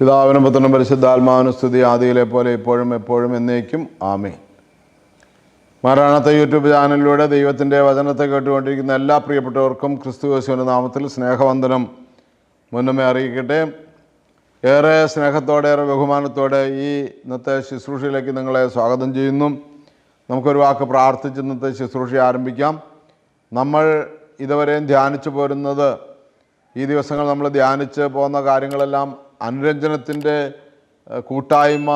പിതാവിനും പുത്രനും പരിശുദ്ധാത്മാവിനും സ്തുതി ആദിയിലെ പോലെ ഇപ്പോഴും എപ്പോഴും എന്നേക്കും. ആമേ മാരാണത്തെ യൂട്യൂബ് ചാനലിലൂടെ ദൈവത്തിന്റെ വചനത്തെ കേട്ടുകൊണ്ടിരിക്കുന്ന എല്ലാ പ്രിയപ്പെട്ടവർക്കും ക്രിസ്തു യേശുവിന്റെ നാമത്തിൽ സ്നേഹവന്ദനം മുന്നമേ അറിയിക്കട്ടെ. ഏറെ സ്നേഹത്തോടെ ഏറെ ബഹുമാനത്തോടെ ഈ ഇന്നത്തെ ശുശ്രൂഷയിലേക്ക് നിങ്ങളെ സ്വാഗതം ചെയ്യുന്നു. നമുക്കൊരു വാക്ക് പ്രാർത്ഥിച്ച് ഇന്നത്തെ ശുശ്രൂഷ ആരംഭിക്കാം. നമ്മൾ ഇതുവരെയും ധ്യാനിച്ചു പോരുന്നത് ഈ ദിവസങ്ങൾ നമ്മൾ ധ്യാനിച്ച് പോകുന്ന കാര്യങ്ങളെല്ലാം അനുരഞ്ജനത്തിന്റെ കൂട്ടായ്മ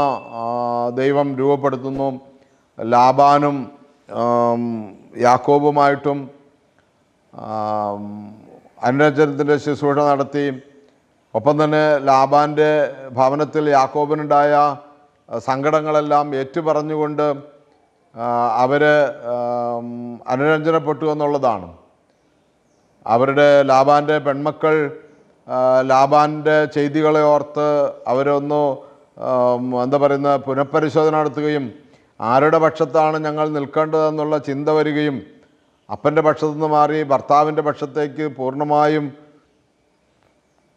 ദൈവം രൂപപ്പെടുത്തുന്നു. ലാബാനും യാക്കോബുമായിട്ടും അനുരഞ്ജനത്തിന്റെ ശുശ്രൂഷ നടത്തി. ഒപ്പം തന്നെ ലാബാന്റെ ഭവനത്തിൽ യാക്കോബിനുണ്ടായ സങ്കടങ്ങളെല്ലാം ഏറ്റുപറഞ്ഞുകൊണ്ട് അവർ അനുരഞ്ജനപ്പെട്ടു എന്നുള്ളതാണ്. അവരുടെ ലാബാന്റെ പെൺമക്കൾ ലാബാന്റെ ചെയ്തികളെ ഓർത്ത് അവരൊന്ന് എന്താ പറയുന്ന പുനഃപരിശോധന നടത്തുകയും ആരുടെ പക്ഷത്താണ് ഞങ്ങൾ നിൽക്കേണ്ടതെന്നുള്ള ചിന്ത വരികയും അപ്പന്റെ പക്ഷത്തു നിന്ന് മാറി ഭർത്താവിന്റെ പക്ഷത്തേക്ക് പൂർണമായും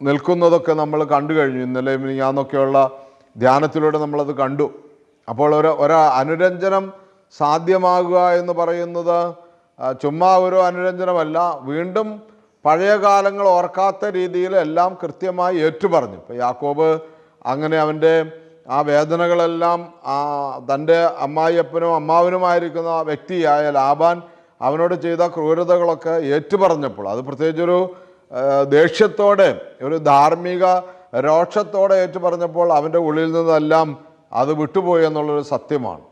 നിൽക്കുന്നതൊക്കെ നമ്മൾ കണ്ടു കഴിഞ്ഞു. ഇന്നലെ ഞാന്നൊക്കെയുള്ള ധ്യാനത്തിലൂടെ നമ്മളത് കണ്ടു. അപ്പോൾ ഒരു ഒരു അനുരഞ്ജനം സാധ്യമാകുക എന്ന് പറയുന്നത് ചുമ്മാ ഒരു അനുരഞ്ജനമല്ല. വീണ്ടും പഴയ കാലങ്ങൾ ഓർക്കാത്ത രീതിയിൽ എല്ലാം കൃത്യമായി ഏറ്റുപറഞ്ഞു. ഇപ്പോൾ യാക്കോബ് അങ്ങനെ അവന്റെ ആ വേദനകളെല്ലാം തന്റെ അമ്മായിയപ്പനും അമ്മാവനുമായിരിക്കുന്ന ആ വ്യക്തിയായ ലാബാൻ അവനോട് ചെയ്ത ക്രൂരതകളൊക്കെ ഏറ്റുപറഞ്ഞപ്പോൾ അത് പ്രത്യേകിച്ചൊരു ദേഷ്യത്തോടെ ഒരു ധാർമ്മിക രോക്ഷത്തോടെ ഏറ്റുപറഞ്ഞപ്പോൾ അവന്റെ ഉള്ളിൽ നിന്നെല്ലാം അത് വിട്ടുപോയി എന്നുള്ളൊരു സത്യമാണ്.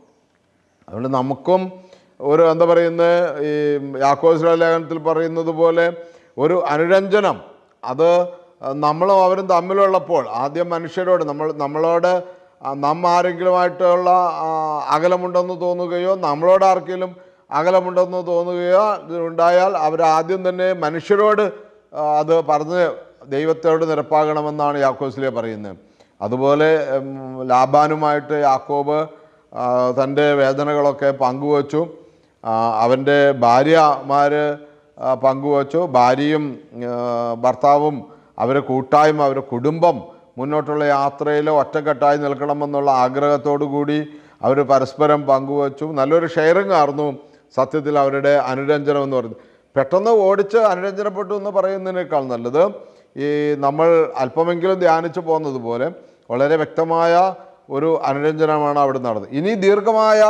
അതുകൊണ്ട് നമുക്കും ഒരു എന്താ പറയുന്നത് ഈ യാക്കോസ്ല ലേഖനത്തിൽ പറയുന്നത് പോലെ ഒരു അനുരഞ്ജനം. അത് നമ്മളും അവരും തമ്മിലുള്ളപ്പോൾ ആദ്യം മനുഷ്യരോട് നമ്മൾ നമ്മളോട് നമ്മ നാം ആരെങ്കിലുമായിട്ടുള്ള അകലമുണ്ടെന്ന് തോന്നുകയോ നമ്മളോട് ആർക്കെങ്കിലും അകലമുണ്ടെന്ന് തോന്നുകയോ ഉണ്ടായാൽ അവരാദ്യം തന്നെ മനുഷ്യരോട് അത് പറഞ്ഞ് ദൈവത്തോട് നിരപ്പാകണമെന്നാണ് യാക്കോസിലെ പറയുന്നത്. അതുപോലെ ലാബാനുമായിട്ട് യാക്കോബ് തന്റെ വേദനകളൊക്കെ പങ്കുവച്ചു. അവന്റെ ഭാര്യമാർ പങ്കുവച്ചു. ഭാര്യയും ഭർത്താവും അവരെ കൂട്ടായ്മ അവരുടെ കുടുംബം മുന്നോട്ടുള്ള യാത്രയിൽ ഒറ്റക്കെട്ടായി നിൽക്കണമെന്നുള്ള ആഗ്രഹത്തോടു കൂടി അവർ പരസ്പരം പങ്കുവച്ചു. നല്ലൊരു ഷെയറിംഗ് ആയിരുന്നു സത്യത്തിൽ അവരുടെ അനുരഞ്ജനം എന്ന് പറയുന്നത്. പെട്ടെന്ന് ഓടിച്ച് അനുരഞ്ജനപ്പെട്ടു എന്ന് പറയുന്നതിനേക്കാൾ നല്ലത് ഈ നമ്മൾ അല്പമെങ്കിലും ധ്യാനിച്ചു പോകുന്നത് പോലെ വളരെ വ്യക്തമായ ഒരു അനുരഞ്ജനമാണ് അവിടെ നടന്നത്. ഇനി ദീർഘമായ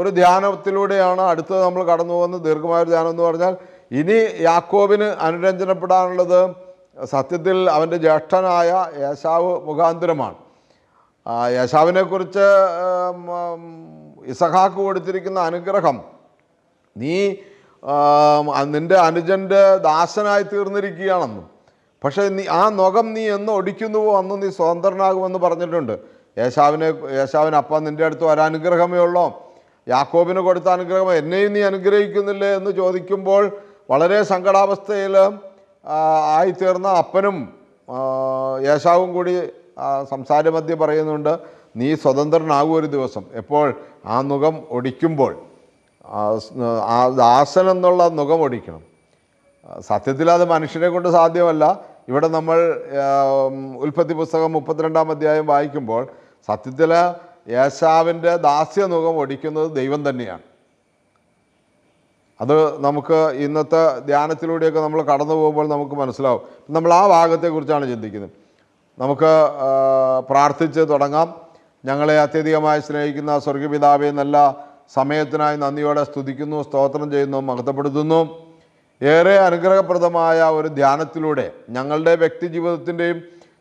ഒരു ധ്യാനത്തിലൂടെയാണ് അടുത്തത് നമ്മൾ കടന്നു പോകുന്നത്. ദീർഘമായ ഒരു ധ്യാനം എന്ന് പറഞ്ഞാൽ ഇനി യാക്കോബിന് അനുരഞ്ജനപ്പെടാനുള്ളത് സത്യത്തിൽ അവന്റെ ജ്യേഷ്ഠനായ യേശാവ് മുഖാന്തരമാണ്. യേശാവിനെക്കുറിച്ച് ഇസഹാക്ക് കൊടുത്തിരിക്കുന്ന അനുഗ്രഹം. നീ നിന്റെ അനുജന്റെ ദാസനായി തീർന്നിരിക്കുകയാണെന്നും. പക്ഷേ നീ ആ നുഖം നീ എന്ന് ഒടിക്കുന്നുവോ അന്ന് നീ സ്വതന്ത്രനാകുമെന്ന് പറഞ്ഞിട്ടുണ്ട്. യേശാവിനെ യേശാവിന് അപ്പം നിന്റെ അടുത്ത് ഒരനുഗ്രഹമേ ഉള്ളോ? യാക്കോബിന് കൊടുത്ത അനുഗ്രഹം എന്നെയും നീ അനുഗ്രഹിക്കുന്നില്ലേ എന്ന് ചോദിക്കുമ്പോൾ വളരെ സങ്കടാവസ്ഥയിൽ ആയിത്തീർന്ന അപ്പനും യേശാവും കൂടി സംസാരമധ്യ പറയുന്നുണ്ട് നീ സ്വതന്ത്രനാകും ഒരു ദിവസം. എപ്പോൾ? ആ മുഖം ഒടിക്കുമ്പോൾ. ആ ദാസൻ എന്നുള്ള മുഖം ഒടിക്കണം. സത്യത്തിൽ അത് മനുഷ്യനെ കൊണ്ട് സാധ്യമല്ല. ഇവിടെ നമ്മൾ ഉൽപ്പത്തി പുസ്തകം മുപ്പത്തിരണ്ടാം അധ്യായം വായിക്കുമ്പോൾ സത്യത്തിൽ യേശാവിന്റെ ദാസ്യ നുഖം ഒടിക്കുന്നത് ദൈവം തന്നെയാണ്. അത് നമുക്ക് ഇന്നത്തെ ധ്യാനത്തിലൂടെയൊക്കെ നമ്മൾ കടന്നു പോകുമ്പോൾ നമുക്ക് മനസ്സിലാവും. നമ്മൾ ആ ഭാഗത്തെക്കുറിച്ചാണ് ചിന്തിക്കുന്നത്. നമുക്ക് പ്രാർത്ഥിച്ച് തുടങ്ങാം. ഞങ്ങളെ അത്യധികമായി സ്നേഹിക്കുന്ന സ്വർഗപിതാവെ നല്ല സമയത്തിനായി നന്ദിയോടെ സ്തുതിക്കുന്നു സ്തോത്രം ചെയ്യുന്നു മഹത്വപ്പെടുത്തുന്നു. ഏറെ അനുഗ്രഹപ്രദമായ ഒരു ധ്യാനത്തിലൂടെ ഞങ്ങളുടെ വ്യക്തി ജീവിതത്തിന്റെയും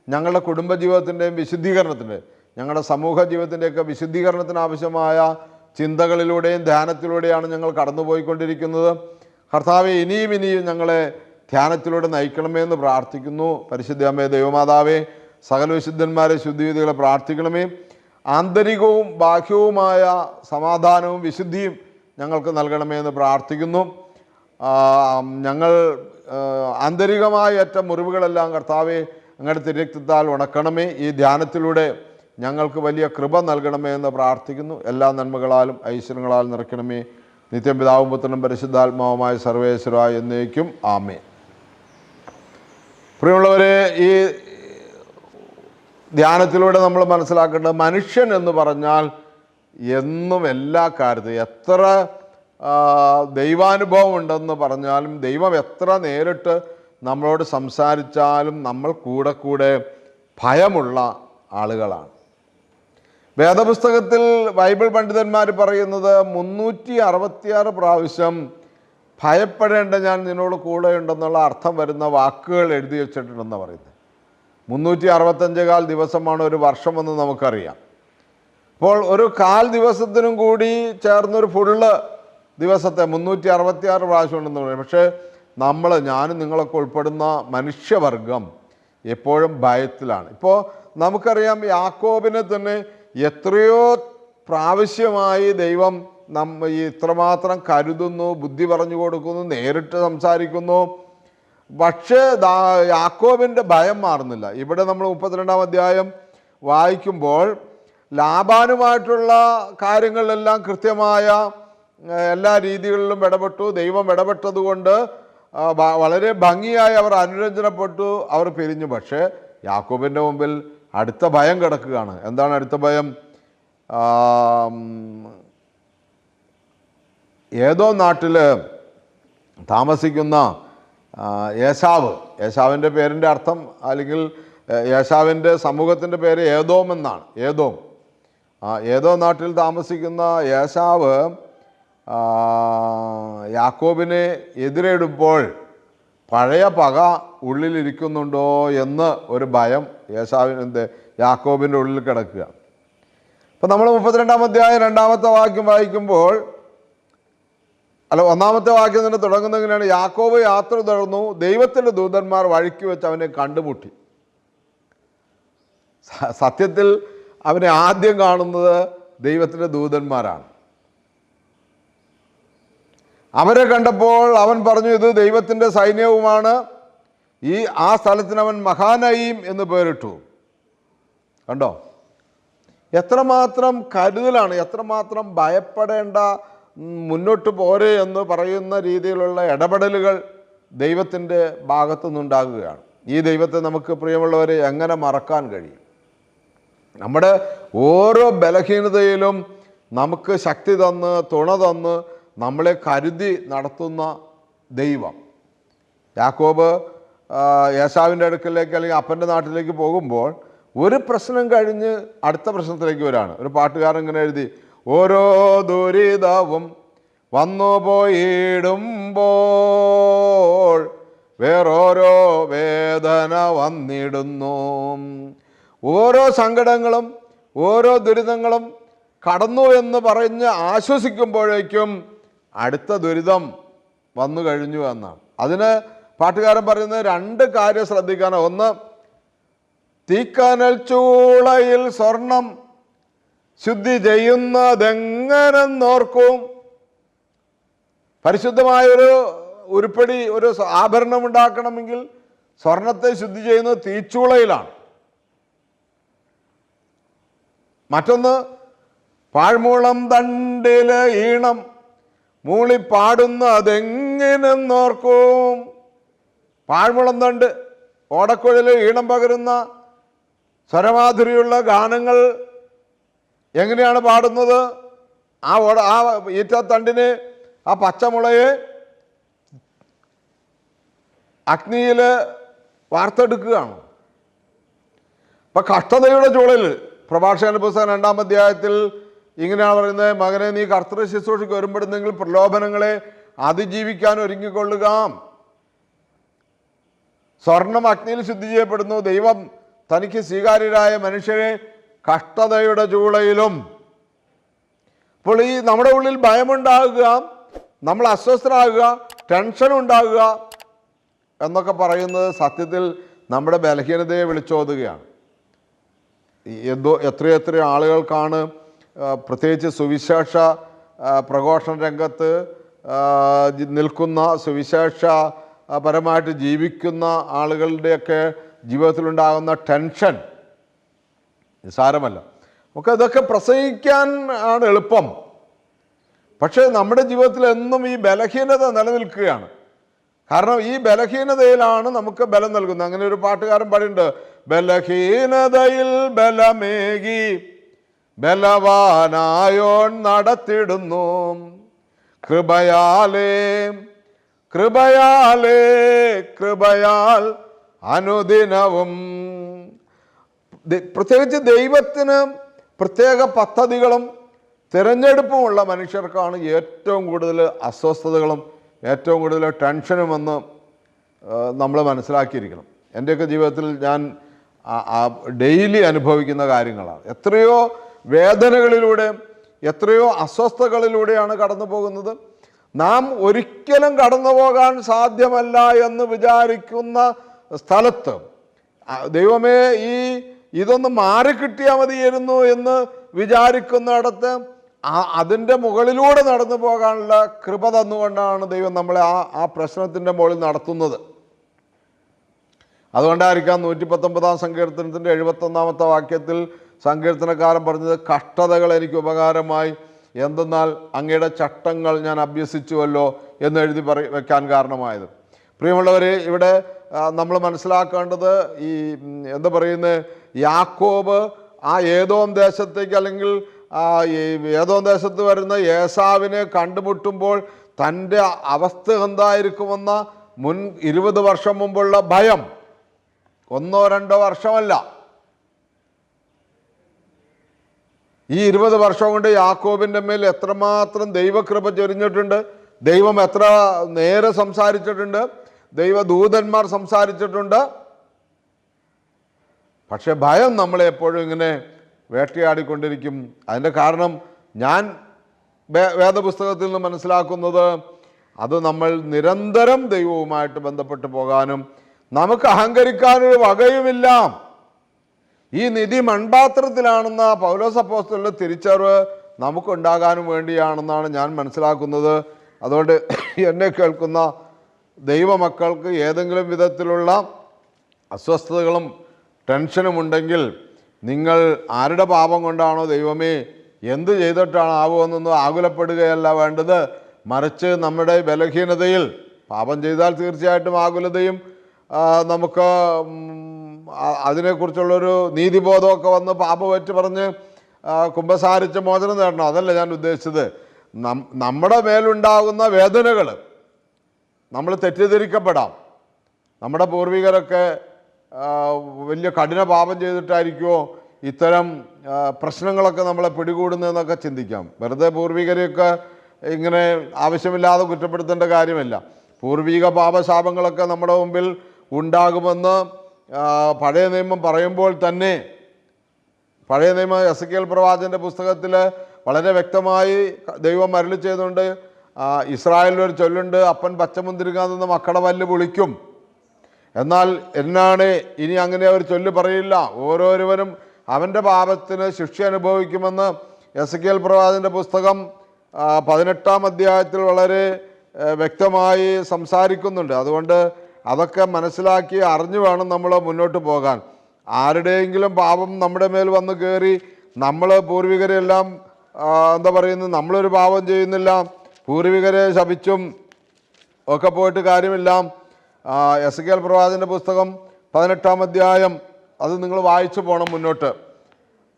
ഞങ്ങളുടെ കുടുംബജീവിതത്തിന്റെയും വിശുദ്ധീകരണത്തിന്റെ ഞങ്ങളുടെ സമൂഹ ജീവിതത്തിന്റെയൊക്കെ വിശുദ്ധീകരണത്തിന് ആവശ്യമായ ചിന്തകളിലൂടെയും ധ്യാനത്തിലൂടെയാണ് ഞങ്ങൾ കടന്നുപോയിക്കൊണ്ടിരിക്കുന്നത്. കർത്താവെ ഇനിയും ഇനിയും ഞങ്ങളെ ധ്യാനത്തിലൂടെ നയിക്കണമേ എന്ന് പ്രാർത്ഥിക്കുന്നു. പരിശുദ്ധ അമ്മേ ദൈവമാതാവേ സകല വിശുദ്ധന്മാരെ ശുദ്ധിവിധികളെ പ്രാർത്ഥിക്കണമേ. ആന്തരികവും ബാഹ്യവുമായ സമാധാനവും വിശുദ്ധിയും ഞങ്ങൾക്ക് നൽകണമേ എന്ന് പ്രാർത്ഥിക്കുന്നു. ഞങ്ങൾ ആന്തരികമായ ഏറ്റ മുറിവുകളെല്ലാം കർത്താവെ അങ്ങയുടെ തിരക്തത്താൽ ഉണക്കണമേ. ഈ ധ്യാനത്തിലൂടെ ഞങ്ങൾക്ക് വലിയ കൃപ നൽകണമേ എന്ന് പ്രാർത്ഥിക്കുന്നു. എല്ലാ നന്മകളാലും ഐശ്വര്യങ്ങളാലും നിറയ്ക്കണമേ. നിത്യം പിതാവും പുത്രനും പരിശുദ്ധാത്മാവുമായ സർവേശ്വരായ എന്നേക്കും. ആമേ പ്രിയമുള്ളവരെ ഈ ധ്യാനത്തിലൂടെ നമ്മൾ മനസ്സിലാക്കേണ്ടത് മനുഷ്യൻ എന്ന് പറഞ്ഞാൽ എന്നും എല്ലാ കാര്യത്തിലും എത്ര ദൈവാനുഭവം ഉണ്ടെന്ന് പറഞ്ഞാലും ദൈവം എത്ര നേരിട്ട് നമ്മളോട് സംസാരിച്ചാലും നമ്മൾ കൂടെ കൂടെ ഭയമുള്ള ആളുകളാണ്. വേദപുസ്തകത്തിൽ ബൈബിൾ പണ്ഡിതന്മാർ പറയുന്നത് മുന്നൂറ്റി അറുപത്തിയാറ് പ്രാവശ്യം ഭയപ്പെടേണ്ട ഞാൻ നിന്നോട് കൂടെ ഉണ്ടെന്നുള്ള അർത്ഥം വരുന്ന വാക്കുകൾ എഴുതി വെച്ചിട്ടുണ്ടെന്ന് പറയുന്നത്. മുന്നൂറ്റി അറുപത്തഞ്ച് കാൽ ദിവസമാണ് ഒരു വർഷമെന്ന് നമുക്കറിയാം. അപ്പോൾ ഒരു കാൽ ദിവസത്തിനും കൂടി ചേർന്നൊരു ഫുള്ള് ദിവസത്തെ മുന്നൂറ്റി അറുപത്തിയാറ് പ്രാവശ്യം ഉണ്ടെന്ന് പറയും. പക്ഷേ നമ്മൾ ഞാനും നിങ്ങളൊക്കെ ഉൾപ്പെടുന്ന മനുഷ്യവർഗം എപ്പോഴും ഭയത്തിലാണ്. ഇപ്പോൾ നമുക്കറിയാം യാക്കോബിനെ തന്നെ എത്രയോ പ്രാവശ്യമായി ദൈവം ഈ ഇത്രമാത്രം കരുതുന്നു ബുദ്ധി പറഞ്ഞു കൊടുക്കുന്നു നേരിട്ട് സംസാരിക്കുന്നു. പക്ഷേ യാക്കോബിന്റെ ഭയം മാറുന്നില്ല. ഇവിടെ നമ്മൾ മുപ്പത്തിരണ്ടാം അധ്യായം വായിക്കുമ്പോൾ ലാബാനുമായിട്ടുള്ള കാര്യങ്ങളിലെല്ലാം കൃത്യമായ എല്ലാ രീതികളിലും ഇടപെട്ടു. ദൈവം ഇടപെട്ടതുകൊണ്ട് വളരെ ഭംഗിയായി അവർ അനുരഞ്ജനപ്പെട്ടു. അവർ പിരിഞ്ഞു. പക്ഷേ യാക്കോബിന്റെ മുമ്പിൽ അടുത്ത ഭയം കിടക്കുകയാണ്. എന്താണ് അടുത്ത ഭയം? ഏതോ നാട്ടിൽ താമസിക്കുന്ന യേശാവ് യേശാവിന്റെ പേരിന്റെ അർത്ഥം അല്ലെങ്കിൽ യേശാവിന്റെ സമൂഹത്തിന്റെ പേര് ഏതോം എന്നാണ്. ഏതോം ഏതോ നാട്ടിൽ താമസിക്കുന്ന യേശാവ് യാക്കോബിനെ എതിരിടുമ്പോൾ പഴയ പക ഉള്ളിലിരിക്കുന്നുണ്ടോ എന്ന് ഒരു ഭയം യേശാവിന്റെ യാക്കോബിന്റെ ഉള്ളിൽ കിടക്കുക. അപ്പം നമ്മൾ മുപ്പത്തിരണ്ടാം അധ്യായം രണ്ടാമത്തെ വാക്യം വായിക്കുമ്പോൾ അല്ല ഒന്നാമത്തെ വാക്യം തന്നെ തുടങ്ങുന്നെങ്കിലാണ് യാക്കോബ് യാത്ര തുടർന്നു ദൈവത്തിന്റെ ദൂതന്മാർ വഴിക്ക് വെച്ച് അവനെ കണ്ടുമുട്ടി. സത്യത്തിൽ അവനെ ആദ്യം കാണുന്നത് ദൈവത്തിന്റെ ദൂതന്മാരാണ്. അവരെ കണ്ടപ്പോൾ അവൻ പറഞ്ഞു ഇത് ദൈവത്തിന്റെ സൈന്യവുമാണ്. ഈ ആ സ്ഥലത്തിനവൻ മഹാനയീം എന്ന് പേരിട്ടു. കണ്ടോ? എത്രമാത്രം കരുതലാണ് എത്രമാത്രം ഭയപ്പെടേണ്ട മുന്നോട്ട് പോരെ എന്ന് പറയുന്ന രീതിയിലുള്ള ഇടപെടലുകൾ ദൈവത്തിന്റെ ഭാഗത്തു നിന്നുണ്ടാകുകയാണ് ഈ ദൈവത്തെ നമുക്ക് പ്രിയമുള്ളവരെ എങ്ങനെ മറക്കാൻ കഴിയും? നമ്മുടെ ഓരോ ബലഹീനതയിലും നമുക്ക് ശക്തി തന്ന് തുണ തന്ന് നമ്മളെ കരുതി നടത്തുന്ന ദൈവം. യാക്കോബ് യേശാവിന്റെ അടുക്കലേക്ക് അല്ലെങ്കിൽ അപ്പന്റെ നാട്ടിലേക്ക് പോകുമ്പോൾ ഒരു പ്രശ്നം കഴിഞ്ഞ് അടുത്ത പ്രശ്നത്തിലേക്ക് വരാണ്. ഒരു പാട്ടുകാരൻ ഇങ്ങനെ എഴുതി ഓരോ ദുരിതവും വന്നു പോയിടുമ്പോൾ വേറോരോ വേദന വന്നിടുന്നു. ഓരോ സങ്കടങ്ങളും ഓരോ ദുരിതങ്ങളും കടന്നു എന്ന് പറഞ്ഞ് ആശ്വസിക്കുമ്പോഴേക്കും അടുത്ത ദുരിതം വന്നു കഴിഞ്ഞു എന്നാണ്. അതിന് പാട്ടുകാരൻ പറയുന്നത് രണ്ട് കാര്യം ശ്രദ്ധിക്കണം. ഒന്ന് തീക്കാനൽ ചൂളയിൽ സ്വർണം ശുദ്ധി ചെയ്യുന്നതെങ്ങനെന്നോർക്കും. പരിശുദ്ധമായൊരു ഉരുപ്പടി ഒരു ആഭരണം ഉണ്ടാക്കണമെങ്കിൽ സ്വർണത്തെ ശുദ്ധി ചെയ്യുന്നത് തീച്ചൂളയിലാണ്. മറ്റൊന്ന് പാഴ്മൂളം തണ്ടിലെ ഈണം മൂളിപ്പാടുന്നതെങ്ങനെന്നോർക്കും. പാഴ്മുളം തണ്ട് ഓടക്കുഴൽ ഈണം പകരുന്ന സ്വരമാധുരിയുള്ള ഗാനങ്ങൾ എങ്ങനെയാണ് പാടുന്നത്? ആ ഓട ആ ഈറ്റത്തണ്ടിന് ആ പച്ചമുളയെ അഗ്നിയിൽ വാർത്തെടുക്കുകയാണ്. അപ്പം കഷ്ടതയുടെ ചൂളിൽ പ്രഭാഷകന്റെ പുസ്തകം രണ്ടാം അധ്യായത്തിൽ ഇങ്ങനെയാണ് പറയുന്നത് മകനെ നീ കർത്തൃ ശുശ്രൂഷയ്ക്ക് വരുമ്പോഴെന്നെങ്കിൽ പ്രലോഭനങ്ങളെ അതിജീവിക്കാൻ ഒരുങ്ങിക്കൊള്ളുക. സ്വർണം അഗ്നിയിൽ ശുദ്ധി ചെയ്യപ്പെടുന്നു. ദൈവം തനിക്ക് സ്വീകാര്യരായ മനുഷ്യരെ കഷ്ടതയുടെ ചൂളയിലും അപ്പോൾ ഈ നമ്മുടെ ഉള്ളിൽ ഭയമുണ്ടാകുക നമ്മൾ അസ്വസ്ഥരാകുക ടെൻഷൻ ഉണ്ടാകുക എന്നൊക്കെ പറയുന്നത് സത്യത്തിൽ നമ്മുടെ ബലഹീനതയെ വിളിച്ചോതുകയാണ്. എന്തോ എത്രയെത്ര ആളുകൾക്കാണ് പ്രത്യേകിച്ച് സുവിശേഷ പ്രഘോഷണ രംഗത്ത് നിൽക്കുന്ന സുവിശേഷ പരമായിട്ട് ജീവിക്കുന്ന ആളുകളുടെയൊക്കെ ജീവിതത്തിലുണ്ടാകുന്ന ടെൻഷൻ. നിസ്സാരമല്ല. നമുക്ക് ഇതൊക്കെ പ്രസംഗിക്കാൻ ആണ് എളുപ്പം. പക്ഷേ നമ്മുടെ ജീവിതത്തിൽ എന്നും ഈ ബലഹീനത നിലനിൽക്കുകയാണ്. കാരണം ഈ ബലഹീനതയിലാണ് നമുക്ക് ബലം നൽകുന്നത്. അങ്ങനെ ഒരു പാട്ടുകാരൻ പാടിയുണ്ട് ബലഹീനതയിൽ ബലമേകി ബലവാനായോൺ നടത്തിടുന്നു. കൃപയാലേ കൃപയാലേ കൃപയാൽ അനുദിനവും. പ്രത്യേകിച്ച് ദൈവത്തിന് പ്രത്യേക പദ്ധതികളും തിരഞ്ഞെടുപ്പുമുള്ള മനുഷ്യർക്കാണ് ഏറ്റവും കൂടുതൽ അസ്വസ്ഥതകളും ഏറ്റവും കൂടുതൽ ടെൻഷനും എന്ന് നമ്മൾ മനസ്സിലാക്കിയിരിക്കണം. എന്റെയൊക്കെ ജീവിതത്തിൽ ഞാൻ ഡെയിലി അനുഭവിക്കുന്ന കാര്യങ്ങളാണ്. എത്രയോ വേദനകളിലൂടെ എത്രയോ അസ്വസ്ഥകളിലൂടെയാണ് കടന്നു പോകുന്നത് നാം ഒരിക്കലും കടന്നു പോകാൻ സാധ്യമല്ല എന്ന് വിചാരിക്കുന്ന സ്ഥലത്ത് ദൈവമേ ഈ ഇതൊന്ന് മാറിക്കിട്ടിയാൽ മതിയായിരുന്നു എന്ന് വിചാരിക്കുന്നിടത്ത് അതിന്റെ മുകളിലൂടെ നടന്നു പോകാനുള്ള കൃപ തന്നുകൊണ്ടാണ് ദൈവം നമ്മളെ ആ ആ പ്രശ്നത്തിന്റെ മുകളിൽ നടത്തുന്നത്. അതുകൊണ്ടായിരിക്കാം നൂറ്റി പത്തൊമ്പതാം സങ്കീർത്തനത്തിന്റെ എഴുപത്തൊന്നാമത്തെ വാക്യത്തിൽ സങ്കീർത്തനക്കാരൻ പറഞ്ഞത് കഷ്ടതകൾ എനിക്ക് ഉപകാരമായി എന്തെന്നാൽ അങ്ങയുടെ ചട്ടങ്ങൾ ഞാൻ അഭ്യസിച്ചുവല്ലോ എന്ന് എഴുതി പറ വെക്കാൻ കാരണമായത്. പ്രിയമുള്ളവരെ ഇവിടെ നമ്മൾ മനസ്സിലാക്കേണ്ടത് ഈ എന്താ പറയുന്നത് യാക്കോബ് ആ ഏതോം ദേശത്തേക്ക് അല്ലെങ്കിൽ ഏതോം ദേശത്ത് വരുന്ന ഏസാവിനെ കണ്ടുമുട്ടുമ്പോൾ തന്റെ അവസ്ഥ എന്തായിരിക്കുമെന്ന മുൻ ഇരുപത് വർഷം മുമ്പുള്ള ഭയം. ഒന്നോ രണ്ടോ വർഷമല്ല. ഈ ഇരുപത് വർഷം കൊണ്ട് യാക്കോബിന്റെ മേൽ എത്രമാത്രം ദൈവകൃപ ചൊരിഞ്ഞിട്ടുണ്ട് ദൈവം എത്ര നേരെ സംസാരിച്ചിട്ടുണ്ട് ദൈവദൂതന്മാർ സംസാരിച്ചിട്ടുണ്ട്. പക്ഷെ ഭയം നമ്മളെ എപ്പോഴും ഇങ്ങനെ വേട്ടയാടിക്കൊണ്ടിരിക്കും. അതിന്റെ കാരണം ഞാൻ വേദപുസ്തകത്തിൽ നിന്ന് മനസ്സിലാക്കുന്നത് അത് നമ്മൾ നിരന്തരം ദൈവവുമായിട്ട് ബന്ധപ്പെട്ട് പോകാനും നമുക്ക് അഹങ്കരിക്കാനൊരു വകയുമില്ല. ഈ നിധി മൺപാത്രത്തിലാണെന്ന പൗലോസ് അപ്പോസ്തലിന്റെ തിരിച്ചറിവ് നമുക്കുണ്ടാകാനും വേണ്ടിയാണെന്നാണ് ഞാൻ മനസ്സിലാക്കുന്നത്. അതുകൊണ്ട് എന്നെ കേൾക്കുന്ന ദൈവമക്കൾക്ക് ഏതെങ്കിലും വിധത്തിലുള്ള അസ്വസ്ഥതകളും ടെൻഷനും ഉണ്ടെങ്കിൽ നിങ്ങൾ ആരുടെ പാപം കൊണ്ടാണോ ദൈവമേ എന്ത് ചെയ്തിട്ടാണ് ആവുമെന്നൊന്നും ആകുലപ്പെടുകയല്ല വേണ്ടത്. മറിച്ച് നമ്മുടെ ബലഹീനതയിൽ പാപം ചെയ്താൽ തീർച്ചയായിട്ടും ആകുലതയും നമുക്ക് അതിനെക്കുറിച്ചുള്ളൊരു നീതിബോധമൊക്കെ വന്ന് പാപമേറ്റ് പറഞ്ഞ് കുംഭസാരിച്ച് മോചനം നേടണം. അതല്ല ഞാൻ ഉദ്ദേശിച്ചത്. നമ്മുടെ മേലുണ്ടാകുന്ന വേദനകൾ നമ്മൾ തെറ്റിദ്ധരിക്കപ്പെടാം. നമ്മുടെ പൂർവികരൊക്കെ വലിയ കഠിന പാപം ചെയ്തിട്ടായിരിക്കുമോ ഇത്തരം പ്രശ്നങ്ങളൊക്കെ നമ്മളെ പിടികൂടുന്നതെന്നൊക്കെ ചിന്തിക്കാം. വെറുതെ പൂർവികരെയൊക്കെ ഇങ്ങനെ ആവശ്യമില്ലാതെ കുറ്റപ്പെടുത്തേണ്ട കാര്യമല്ല. പൂർവിക പാപശാപങ്ങളൊക്കെ നമ്മുടെ മുമ്പിൽ ഉണ്ടാകുമെന്ന് പഴയ നിയമം പറയുമ്പോൾ തന്നെ പഴയ നിയമ എസ് കെ എൽ പ്രവാചന്റെ പുസ്തകത്തിൽ വളരെ വ്യക്തമായി ദൈവം മരളി ചെയ്തുകൊണ്ട് ഒരു ചൊല്ലുണ്ട് അപ്പൻ പച്ചമുന്തിരിങ്ങ നിന്ന് മക്കളുടെ വല്ല് പൊളിക്കും. എന്നാൽ എന്നാണ് ഇനി അങ്ങനെ ഒരു ചൊല്ല് പറയില്ല. ഓരോരുവരും അവന്റെ പാപത്തിന് ശിക്ഷ അനുഭവിക്കുമെന്ന് എസ് കെ എൽ പ്രവാചന്റെ പുസ്തകം പതിനെട്ടാം അധ്യായത്തിൽ വളരെ വ്യക്തമായി സംസാരിക്കുന്നുണ്ട്. അതുകൊണ്ട് അതൊക്കെ മനസ്സിലാക്കി അറിഞ്ഞു വേണം നമ്മൾ മുന്നോട്ട് പോകാൻ. ആരുടെയെങ്കിലും പാപം നമ്മുടെ മേൽ വന്ന് കയറി നമ്മൾ പൂർവികരെല്ലാം എന്താ പറയുന്നത് നമ്മളൊരു പാപം ചെയ്യുന്നില്ല പൂർവികരെ ശപിച്ചും ഒക്കെ പോയിട്ട് കാര്യമില്ല. എസ് കെ എൽ പ്രവാചന്റെ പുസ്തകം പതിനെട്ടാം അധ്യായം അത് നിങ്ങൾ വായിച്ചു പോകണം മുന്നോട്ട്.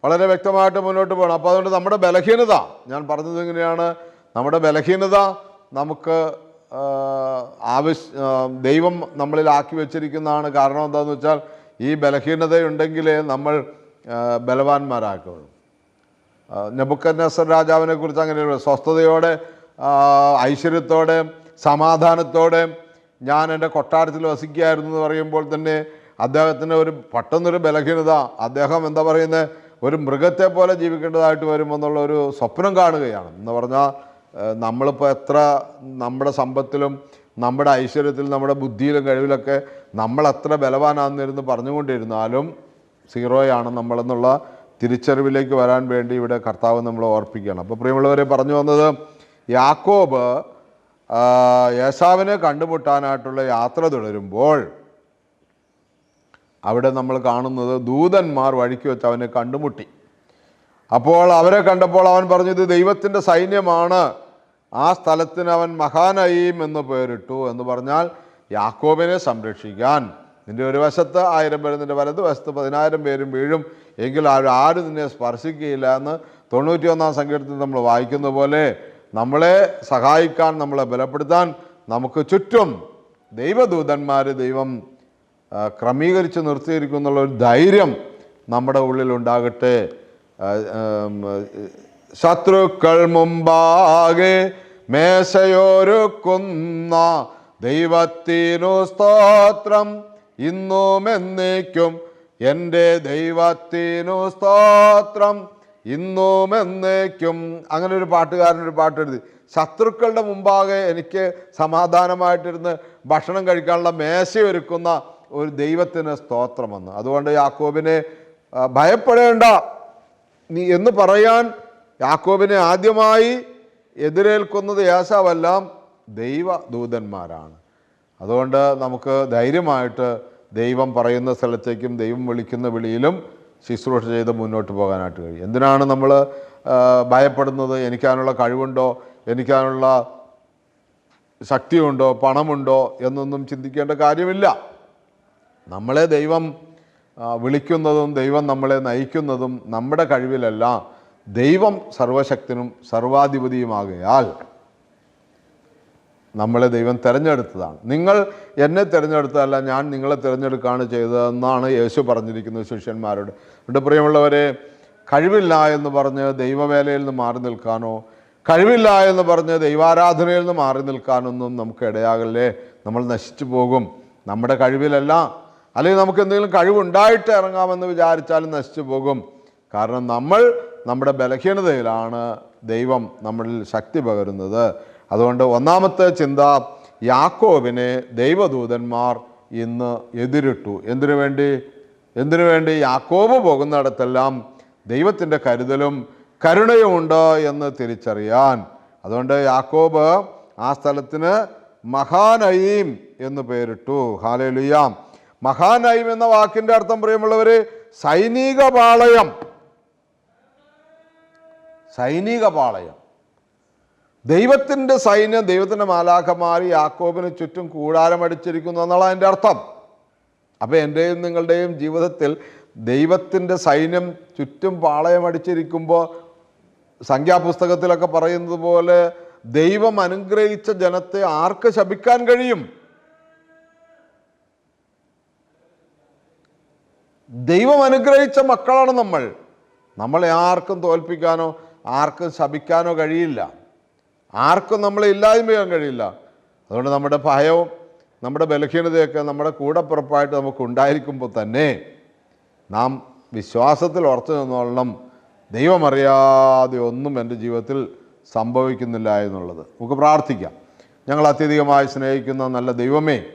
വളരെ വ്യക്തമായിട്ട് മുന്നോട്ട് പോകണം അപ്പോൾ അതുകൊണ്ട് നമ്മുടെ ബലഹീനത ഞാൻ പറഞ്ഞത് ഇങ്ങനെയാണ് നമ്മുടെ ബലഹീനത നമുക്ക് ആവശ്യ ദൈവം നമ്മളിൽ ആക്കി വെച്ചിരിക്കുന്നതാണ്. കാരണം എന്താണെന്ന് വെച്ചാൽ ഈ ബലഹീനതയുണ്ടെങ്കിലേ നമ്മൾ ബലവാന്മാരാക്കുള്ളൂ നെബുക്കന്നസർ രാജാവിനെ കുറിച്ച് അങ്ങനെ സ്വസ്ഥതയോടെ ഐശ്വര്യത്തോടെ സമാധാനത്തോടെ ഞാൻ എന്റെ കൊട്ടാരത്തിൽ വസിക്കുകയായിരുന്നു എന്ന് പറയുമ്പോൾ തന്നെ അദ്ദേഹത്തിന് ഒരു പെട്ടെന്നൊരു ബലഹീനത അദ്ദേഹം എന്താ പറയുന്നത് ഒരു മൃഗത്തെ പോലെ ജീവിക്കേണ്ടതായിട്ട് വരുമെന്നുള്ള ഒരു സ്വപ്നം കാണുകയാണ്. എന്ന് പറഞ്ഞാൽ നമ്മളിപ്പോൾ എത്ര നമ്മുടെ സമ്പത്തിലും നമ്മുടെ ഐശ്വര്യത്തിലും നമ്മുടെ ബുദ്ധിയിലും കഴിവിലൊക്കെ നമ്മൾ എത്ര ബലവാനാണെന്നിരുന്ന് പറഞ്ഞുകൊണ്ടിരുന്നാലും സീറോയാണ് നമ്മളെന്നുള്ള തിരിച്ചറിവിലേക്ക് വരാൻ വേണ്ടി ഇവിടെ കർത്താവ് നമ്മൾ ഓർപ്പിക്കുകയാണ്. അപ്പോൾ പ്രിയമുള്ളവരെ പറഞ്ഞു വന്നത് യാക്കോബ് യേശാവിനെ കണ്ടുമുട്ടാനായിട്ടുള്ള യാത്ര തുടരുമ്പോൾ അവിടെ നമ്മൾ കാണുന്നത് ദൂതന്മാർ വഴിക്ക് വെച്ച് അവനെ കണ്ടുമുട്ടി. അപ്പോൾ അവരെ കണ്ടപ്പോൾ അവൻ പറഞ്ഞു ഇത് ദൈവത്തിന്റെ സൈന്യമാണ്. ആ സ്ഥലത്തിന് അവൻ മഹാനയീം എന്ന് പേരിട്ടു എന്ന് പറഞ്ഞാൽ യാക്കോബിനെ സംരക്ഷിക്കാൻ. നിന്റെ ഒരു വശത്ത് ആയിരം പേരും നിന്റെ വലത് വശത്ത് പതിനായിരം പേരും വീഴും. എങ്കിൽ ആരും നിന്നെ സ്പർശിക്കുകയില്ല എന്ന് തൊണ്ണൂറ്റി ഒന്നാം സങ്കീർത്തത്തിൽ നമ്മൾ വായിക്കുന്ന പോലെ നമ്മളെ സഹായിക്കാൻ നമ്മളെ ബലപ്പെടുത്താൻ നമുക്ക് ചുറ്റും ദൈവദൂതന്മാർ ദൈവം ക്രമീകരിച്ച് നിർത്തിയിരിക്കുന്നുള്ള ഒരു ധൈര്യം നമ്മുടെ ഉള്ളിലുണ്ടാകട്ടെ. ശത്രുക്കൾ മുമ്പാകെ മേശയൊരുക്കുന്ന ദൈവത്തിനു സ്തോത്രം. ഇന്നും എന്നേക്കും എന്റെ ദൈവത്തിനു സ്തോത്രം. ഇന്നും എന്നേക്കും അങ്ങനെ ഒരു പാട്ടുകാരനൊരു പാട്ട് എഴുതി. ശത്രുക്കളുടെ മുമ്പാകെ എനിക്ക് സമാധാനമായിട്ടിരുന്ന് ഭക്ഷണം കഴിക്കാനുള്ള മേശയൊരുക്കുന്ന ഒരു ദൈവത്തിന് സ്തോത്രമെന്ന്. അതുകൊണ്ട് യാക്കോബിനെ ഭയപ്പെടേണ്ട. നീ എന്ന് പറയാൻ യാക്കോബിനെ ആദ്യമായി എതിരേൽക്കുന്നത് ഏസാവെല്ലാം ദൈവ ദൂതന്മാരാണ് അതുകൊണ്ട് നമുക്ക് ധൈര്യമായിട്ട് ദൈവം പറയുന്ന സ്ഥലത്തേക്കും ദൈവം വിളിക്കുന്ന വിളിയിലും ശുശ്രൂഷ ചെയ്ത് മുന്നോട്ട് പോകാനായിട്ട് കഴിയും. എന്തിനാണ് നമ്മൾ ഭയപ്പെടുന്നത്? എനിക്കാനുള്ള കഴിവുണ്ടോ? എനിക്കാനുള്ള ശക്തിയുണ്ടോ? പണമുണ്ടോ? എന്നൊന്നും ചിന്തിക്കേണ്ട കാര്യമില്ല. നമ്മളെ ദൈവം വിളിക്കുന്നതും ദൈവം നമ്മളെ നയിക്കുന്നതും നമ്മുടെ കഴിവിലല്ല. ദൈവം സർവശക്തനും സർവാധിപതിയുമാകയാൽ നമ്മളെ ദൈവം തിരഞ്ഞെടുത്തതാണ്. നിങ്ങൾ എന്നെ തിരഞ്ഞെടുത്തതല്ല ഞാൻ നിങ്ങളെ തിരഞ്ഞെടുക്കുകയാണ് ചെയ്തതെന്നാണ് യേശു പറഞ്ഞിരിക്കുന്നത് ശിഷ്യന്മാരോട്. എന്റെ പ്രിയമുള്ളവരെ കഴിവില്ല എന്ന് പറഞ്ഞ് ദൈവവേലയിൽ നിന്ന് മാറി നിൽക്കാനോ കഴിവില്ല എന്ന് പറഞ്ഞ് ദൈവാരാധനയിൽ നിന്ന് മാറി നിൽക്കാനൊന്നും നമുക്ക് ഇടയാകല്ലേ? നമ്മൾ നശിച്ചു പോകും. നമ്മുടെ കഴിവിലല്ല. അല്ലെങ്കിൽ നമുക്ക് എന്തെങ്കിലും കഴിവുണ്ടായിട്ട് ഇറങ്ങാമെന്ന് വിചാരിച്ചാലും നശിച്ചു പോകും. കാരണം നമ്മൾ നമ്മുടെ ബലഹീനതയിലാണ് ദൈവം നമ്മളിൽ ശക്തി പകരുന്നത്. അതുകൊണ്ട് ഒന്നാമത്തെ ചിന്ത യാക്കോബിനെ ദൈവദൂതന്മാർ ഇന്ന് എതിരിട്ടു. എന്തിനു വേണ്ടി? എന്തിനു വേണ്ടി? യാക്കോബ് പോകുന്നിടത്തെല്ലാം ദൈവത്തിന്റെ കരുതലും കരുണയുമുണ്ട് എന്ന് തിരിച്ചറിയാൻ. അതുകൊണ്ട് യാക്കോബ് ആ സ്ഥലത്തിന് മഹാനയീം എന്ന് പേരിട്ടു. ഹാലേലുയാം. മഹാനയീം എന്ന വാക്കിന്റെ അർത്ഥം പ്രിയമുള്ളവർ സൈനിക പാളയം. സൈനിക പാളയം ദൈവത്തിന്റെ സൈന്യം ദൈവത്തിന്റെ മാലാഖമാരി യാക്കോബിന് ചുറ്റും കൂടാരമടിച്ചിരിക്കുന്നു എന്നുള്ള അതിന്റെ അർത്ഥം. അപ്പോൾ എന്റെയും നിങ്ങളുടെയും ജീവിതത്തിൽ ദൈവത്തിന്റെ സൈന്യം ചുറ്റും പാളയമടിച്ചിരിക്കുമ്പോൾ സംഖ്യാപുസ്തകത്തിലൊക്കെ പറയുന്നത് പോലെ ദൈവം അനുഗ്രഹിച്ച ജനത്തെ ആർക്ക് ശപിക്കാൻ കഴിയും? ദൈവം അനുഗ്രഹിച്ച മക്കളാണ് നമ്മൾ. നമ്മളെ ആർക്കും തോൽപ്പിക്കാനോ ആർക്കും ശപിക്കാനോ കഴിയില്ല. ആർക്കും നമ്മളെ ഇല്ലായ്മ ചെയ്യാൻ കഴിയില്ല. അതുകൊണ്ട് നമ്മുടെ ഭയവും നമ്മുടെ ബലഹീനതയൊക്കെ നമ്മുടെ കൂടപ്പുറപ്പായിട്ട് നമുക്ക് ഉണ്ടായിരിക്കുമ്പോൾ തന്നെ നാം വിശ്വാസത്തിൽ ഉറച്ചു നിന്നോളണം. ദൈവമറിയാതെ ഒന്നും എന്റെ ജീവിതത്തിൽ സംഭവിക്കുന്നില്ല എന്നുള്ളത്. നമുക്ക് പ്രാർത്ഥിക്കാം. ഞങ്ങൾ അത്യധികമായി സ്നേഹിക്കുന്ന നല്ല ദൈവമേ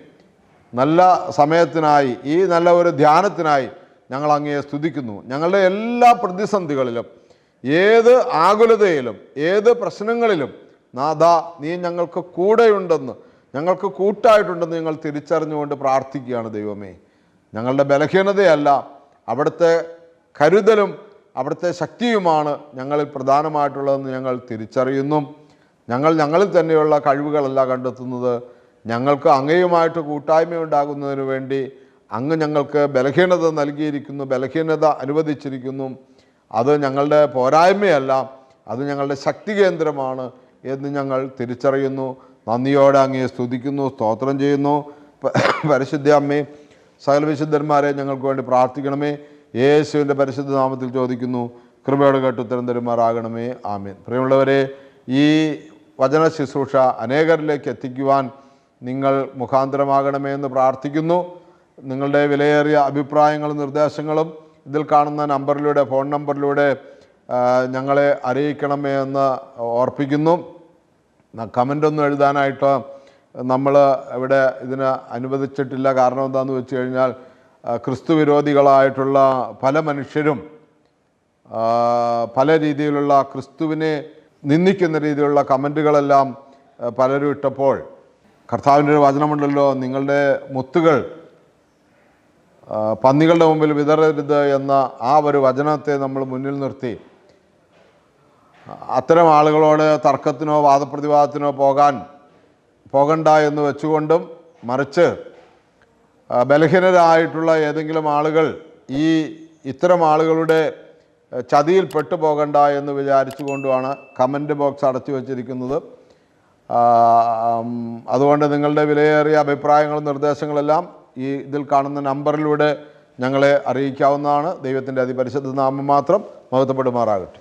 നല്ല സമയത്തിനായി ഈ നല്ല ഒരു ധ്യാനത്തിനായി ഞങ്ങൾ അങ്ങയെ സ്തുതിക്കുന്നു. ഞങ്ങളുടെ എല്ലാ പ്രതിസന്ധികളിലും ഏത് ആകുലതയിലും ഏത് പ്രശ്നങ്ങളിലും നാഥ നീ ഞങ്ങൾക്ക് കൂടെയുണ്ടെന്ന് ഞങ്ങൾക്ക് കൂട്ടായിട്ടുണ്ടെന്ന് ഞങ്ങൾ തിരിച്ചറിഞ്ഞുകൊണ്ട് പ്രാർത്ഥിക്കുകയാണ് ദൈവമേ. ഞങ്ങളുടെ ബലഹീനതയല്ല അവിടുത്തെ കരുതലും അവിടുത്തെ ശക്തിയുമാണ് ഞങ്ങളിൽ പ്രധാനമായിട്ടുള്ളതെന്ന് ഞങ്ങൾ തിരിച്ചറിയുന്നു. ഞങ്ങൾ ഞങ്ങളിൽ തന്നെയുള്ള കഴിവുകളല്ല കണ്ടെത്തുന്നത്. ഞങ്ങൾക്ക് അങ്ങയുമായിട്ട് കൂട്ടായ്മ ഉണ്ടാകുന്നതിന് വേണ്ടി അങ്ങ് ഞങ്ങൾക്ക് ബലഹീനത നൽകിയിരിക്കുന്നു ബലഹീനത അനുവദിച്ചിരിക്കുന്നു. അത് ഞങ്ങളുടെ പോരായ്മയല്ല അത് ഞങ്ങളുടെ ശക്തി കേന്ദ്രമാണ് എന്ന് ഞങ്ങൾ തിരിച്ചറിയുന്നു. നന്ദിയോടെ അങ്ങയെ സ്തുതിക്കുന്നു സ്തോത്രം ചെയ്യുന്നു. പരിശുദ്ധ അമ്മേ സകല വിശുദ്ധന്മാരെ ഞങ്ങൾക്ക് വേണ്ടി പ്രാർത്ഥിക്കണമേ. യേശുവിന്റെ പരിശുദ്ധ നാമത്തിൽ ചോദിക്കുന്നു കൃപയോട് കേട്ട് ഉത്തരം തരുമാറാകണമേ. ആമേൻ. പ്രിയമുള്ളവരെ ഈ വചന ശുശ്രൂഷ അനേകരിലേക്ക് എത്തിക്കുവാൻ നിങ്ങൾ മുഖാന്തരമാകണമേ എന്ന് പ്രാർത്ഥിക്കുന്നു. നിങ്ങളുടെ വിലയേറിയ അഭിപ്രായങ്ങളും നിർദ്ദേശങ്ങളും ഇതിൽ കാണുന്ന നമ്പറിലൂടെ ഫോൺ നമ്പറിലൂടെ ഞങ്ങളെ അറിയിക്കണമേ എന്ന് ഓർപ്പിക്കുന്നു. കമന്റൊന്നും എഴുതാനായിട്ട് നമ്മൾ ഇവിടെ ഇതിന് അനുവദിച്ചിട്ടില്ല. കാരണം എന്താണെന്ന് വെച്ച് കഴിഞ്ഞാൽ ക്രിസ്തുവിരോധികളായിട്ടുള്ള ക്രിസ്തു വിരോധികളായിട്ടുള്ള പല മനുഷ്യരും പല രീതിയിലുള്ള ക്രിസ്തുവിനെ നിന്ദിക്കുന്ന രീതിയിലുള്ള കമന്റുകളെല്ലാം പലരും ഇട്ടപ്പോൾ കർത്താവിന്റെ ഒരു വചനമുണ്ടല്ലോ നിങ്ങളുടെ മുത്തുകൾ പന്നികളുടെ മുമ്പിൽ വിതറരുത് എന്ന ആ ഒരു വചനത്തെ നമ്മൾ മുന്നിൽ നിർത്തി. അത്തരം ആളുകളോട് തർക്കത്തിനോ വാദപ്രതിവാദത്തിനോ പോകാൻ പോകണ്ട എന്ന് വെച്ചുകൊണ്ടും മറിച്ച് ബലഹീനരായിട്ടുള്ള ഏതെങ്കിലും ആളുകൾ ഈ ഇത്തരം ആളുകളുടെ ചതിയിൽ പെട്ടുപോകണ്ട എന്ന് വിചാരിച്ചുകൊണ്ടുമാണ് കമന്റ് ബോക്സ് അടച്ചു വച്ചിരിക്കുന്നത്. അതുകൊണ്ട് നിങ്ങളുടെ വിലയേറിയ അഭിപ്രായങ്ങളും നിർദ്ദേശങ്ങളെല്ലാം ഈ ഇതിൽ കാണുന്ന നമ്പറിലൂടെ ഞങ്ങളെ അറിയിക്കാവുന്നതാണ്. ദൈവത്തിന്റെ അതിപരിശുദ്ധ നാമം മാത്രം മഹത്വപ്പെടുമാറാകട്ടെ.